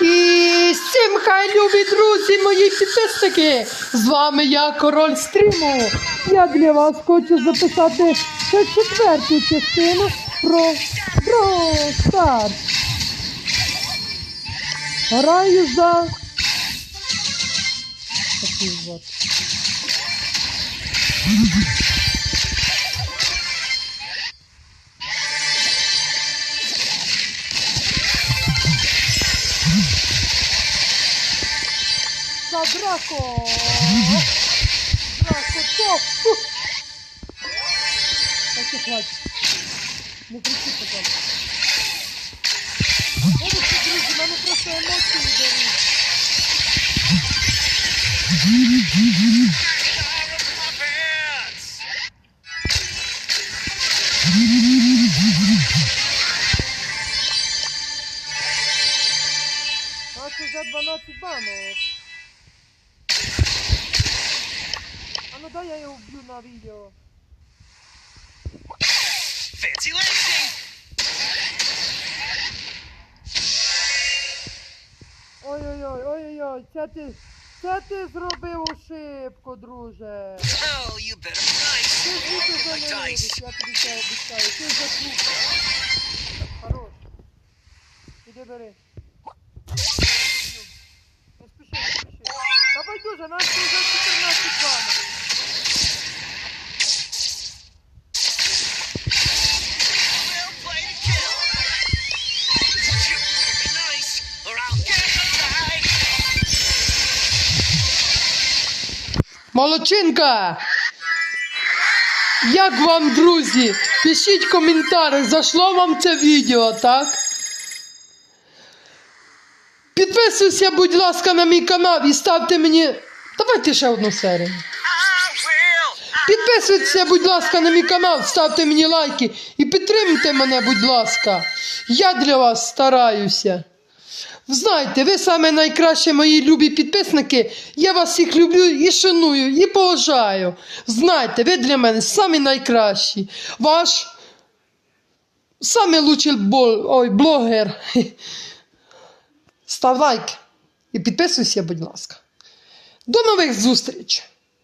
І всім хай любі друзі, мої підписники! З вами я, король стріму. Я для вас хочу записати ще четверту частину про Brawl Stars. Граю за. Такий от. За Драко! Драко, топ! Фу! Так і хватить. Не кричи, пожалуйста. Бачите, друзі, в мене просто емоції беруть. А це вже 12 банок. Ну дай я його вб'ю на відео. Fancy lancing! Ой-ой-ой, ой-ой-ой, це ти, це ти зробив ошибку, друже. You better. Ти or звідти вже не вийдеш, я тобі це обіцяю. Ти заслуг. Хорош. Іди бери. Молодчинка! Як вам, друзі? Пишіть коментарі, зайшло вам це відео, так? Підписуйся, будь ласка, на мій канал і ставте мені. Давайте ще одну серію. Підписуйтеся, будь ласка, на мій канал, ставте мені лайки і підтримуйте мене, будь ласка. Я для вас стараюся. Знаєте, ви саме найкращі мої любі підписники. Я вас всіх люблю і шаную, і поважаю. Знаєте, ви для мене самі найкращі. Ваш самий бол... Блогер. Став лайк і підписуйся, будь ласка. До нових зустрічей!